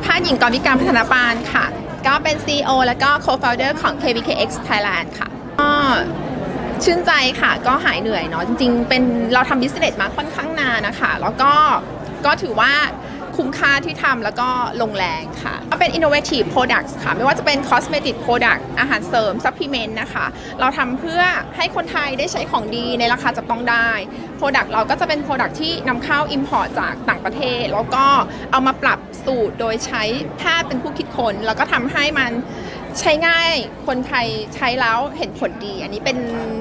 แพทย์หญิงกรวิการพัฒนาปานค่ะ ก็เป็น CEO แล้วก็ Co-founder ของ KBKX Thailand ค่ะ ก็ชื่นใจค่ะ ก็หายเหนื่อยเนาะ จริงๆ เป็นเราทำ business มาค่อนข้างนานนะคะ แล้วก็ก็ถือว่า คุ้มค่าที่ทำแล้วก็ลงแรงค่ะก็เป็น innovative products ค่ะ ไม่ว่าจะเป็น cosmetic product อาหารเสริม supplement นะคะ เราทำเพื่อให้คนไทยได้ใช้ของดีในราคาจับต้องได้ Product เราก็จะเป็น Product ที่นำเข้า Import จากต่างประเทศ แล้วก็เอามาปรับสูตรโดยใช้แพทย์เป็นผู้คิดค้นแล้วก็ทำให้มัน ใช้ง่าย คนไทยใช้แล้วเห็นผลดี อันนี้เป็น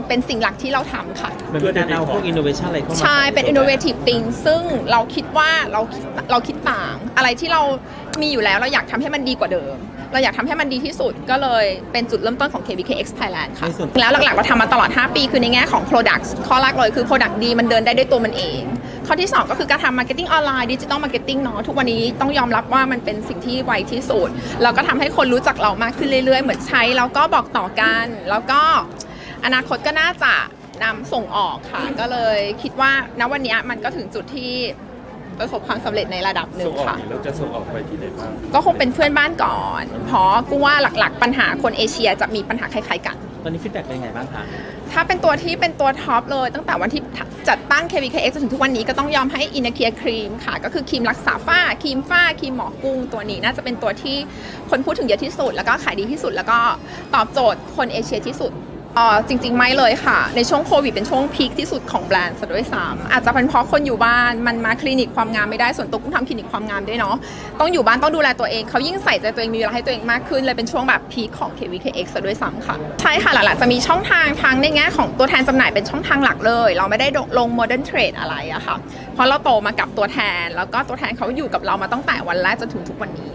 เป็นสิ่งหลักที่เราทำค่ะ มันเป็นการเอาพวกอินโนเวชันอะไรเข้ามาใช่ เป็น innovative thing ซึ่งเราคิดว่าเราเราคิดต่าง อะไรที่เรามีอยู่แล้วเราอยากทำให้มันดีกว่าเดิม เราอยากทำให้มันดีที่สุดก็เลยเป็นจุดเริ่มต้นของ KBKX Thailand ค่ะในส่วนแล้วหลักๆเราทำมาตลอด 5 ปีคือในแง่ของ Products ข้อแรกเลยคือ Product ดีมันเดินได้ด้วยตัวมันเอง ข้อที่ 2 ก็คือการทำมาร์เก็ตติ้งออนไลน์ดิจิตอลมาร์เก็ตติ้งเนาะทุกวันนี้ต้องยอมรับว่ามันเป็นสิ่งที่ไวที่สุดแล้วก็ทำให้คนรู้จักเรามากขึ้นเรื่อยๆ เหมือนใช้แล้วก็บอกต่อกัน แล้วก็อนาคตก็น่าจะนำส่งออกค่ะ ก็เลยคิดว่าณวันนี้มันก็ถึงจุดที่ ประสบความสำเร็จในระดับหนึ่ส่งงออกค่ะ นี่เราจะส่งออกไปที่ไหนบ้าง ก็คงเป็นเพื่อนบ้านก่อน เพราะกูว่าหลักๆ ปัญหาคนเอเชียจะมีปัญหาคล้ายๆกัน ตอนนี้ฟีดแบ็กเป็นไงบ้างคะ ถ้าเป็นตัวที่เป็นตัวท็อปเลย ตั้งแต่วันที่จัดตั้ง KVKX จนถึงทุกวันนี้ก็ต้องยอมให้อินเคียครีมค่ะ ก็คือครีมรักษาฝ้าครีมฝ้าครีมหมอกุ้งตัวนี้ น่าจะเป็นตัวที่คนพูดถึงเยอะที่สุด แล้วก็ขายดีที่สุด แล้วก็ตอบโจทย์คนเอเชียที่สุด อ๋อจริง ๆ ไม่เลยค่ะ ในช่วงโควิดเป็นช่วงพีคที่สุดของแบรนด์ซะด้วยซ้ำอาจจะเป็นเพราะคนอยู่บ้านมันมาคลินิกความงามไม่ได้ส่วนตัวกุ้งทำคลินิกความงามด้วยเนาะต้องอยู่บ้านต้องดูแลตัวเองเขายิ่งใส่ใจตัวเองมีเวลาให้ตัวเองมากขึ้นเลยเป็นช่วงแบบพีคของ KVKX ซะด้วยซ้ำค่ะ ใช่ค่ะหลักๆจะมีช่องทางทางในแง่ของตัวแทนจำหน่ายเป็นช่องทางหลักเลย เราไม่ได้ลง modern trade อะไรอะค่ะเพราะเราโตมากับตัวแทน แล้วก็ตัวแทนเขาอยู่กับเรามาตั้งแต่วันแรกจนถึงทุกวันนี้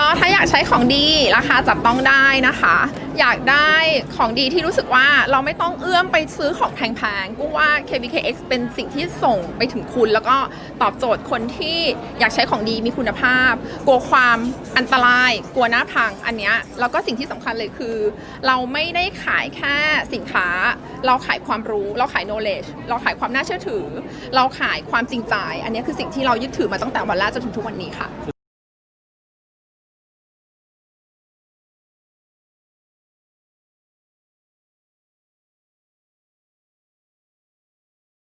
ก็ถ้าอยากใช้ของดีราคาจับต้องได้นะคะ อยากได้ของดีที่รู้สึกว่าเราไม่ต้องเอื้อมไปซื้อของแพงๆกุ้งว่า KBKX เป็นสิ่งที่ส่งไปถึงคุณ แล้วก็ตอบโจทย์คนที่อยากใช้ของดีมีคุณภาพ กลัวความอันตราย กลัวหน้าพังอันเนี้ยแล้วก็สิ่งที่สำคัญเลยคือ เราไม่ได้ขายแค่สินค้า เราขายความรู้ เราขาย knowledge เราขายความน่าเชื่อถือ เราขายความจริงใจ อันนี้คือสิ่งที่เรายึดถือมาตั้งแต่วันแรกจนถึงทุกวันนี้ค่ะ